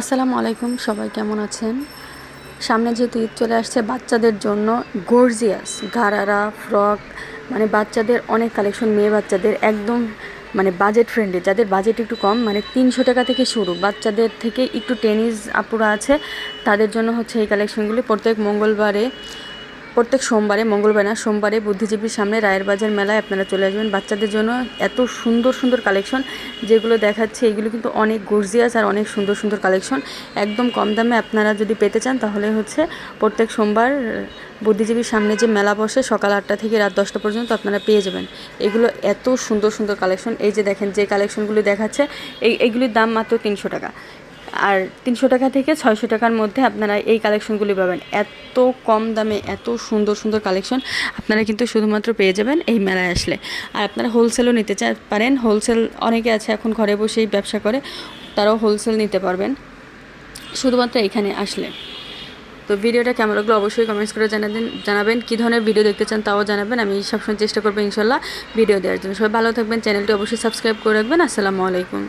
আসসালামু আলাইকুম, সবাই কেমন আছেন? সামনে যেহেতু ঈদ চলে আসছে, বাচ্চাদের জন্য গর্জিয়াস গারারা ফ্রক মানে বাচ্চাদের অনেক কালেকশন মেয়ে বাচ্চাদের একদম মানে বাজেট ফ্রেন্ডলি যাদের বাজেট একটু কম মানে তিনশো টাকা থেকে শুরু। বাচ্চাদের থেকে একটু টেনিস আপুরা আছে, তাদের জন্য হচ্ছে এই কালেকশনগুলি প্রত্যেক মঙ্গলবারে প্রত্যেক সোমবারে, মঙ্গলবার না, সোমবারে বুদ্ধিজীবীর সামনে রায়ের বাজার মেলায় আপনারা চলে আসবেন। বাচ্চাদের জন্য এত সুন্দর সুন্দর কালেকশন যেগুলো দেখাচ্ছে, এগুলো কিন্তু অনেক গর্জিয়াস আর অনেক সুন্দর সুন্দর কালেকশন। একদম কম দামে আপনারা যদি পেতে চান, তাহলে হচ্ছে প্রত্যেক সোমবার বুদ্ধিজীবীর সামনে যে মেলা বসে, সকাল আটটা থেকে রাত দশটা পর্যন্ত আপনারা পেয়ে যাবেন। এগুলো এত সুন্দর সুন্দর কালেকশন, এই যে দেখেন যে কালেকশনগুলো দেখাচ্ছে, এই এইগুলির দাম মাত্র তিনশো টাকা। আর তিনশো টাকা থেকে ছয়শো টাকার মধ্যে আপনারা এই কালেকশনগুলি পাবেন। এত কম দামে, এত সুন্দর সুন্দর কালেকশন আপনারা কিন্তু শুধুমাত্র পেয়ে যাবেন এই মেলায় আসলে। আর আপনারা হোলসেলও নিতে চা, পারেন। হোলসেল অনেকে আছে এখন ঘরে বসেই ব্যবসা করে, তারাও হোলসেল নিতে পারবেন। শুধুমাত্র এখানে আসলে। তো ভিডিওটা কেমন লাগল অবশ্যই কমেন্টস করে জানাবেন জানাবেন। কী ধরনের ভিডিও দেখতে চান তাও জানাবেন। আমি সবসময় চেষ্টা করব ইনশাল্লাহ ভিডিও দেওয়ার জন্য। সবাই ভালো থাকবেন। চ্যানেলটি অবশ্যই সাবস্ক্রাইব করে রাখবেন। আসসালামু আলাইকুম।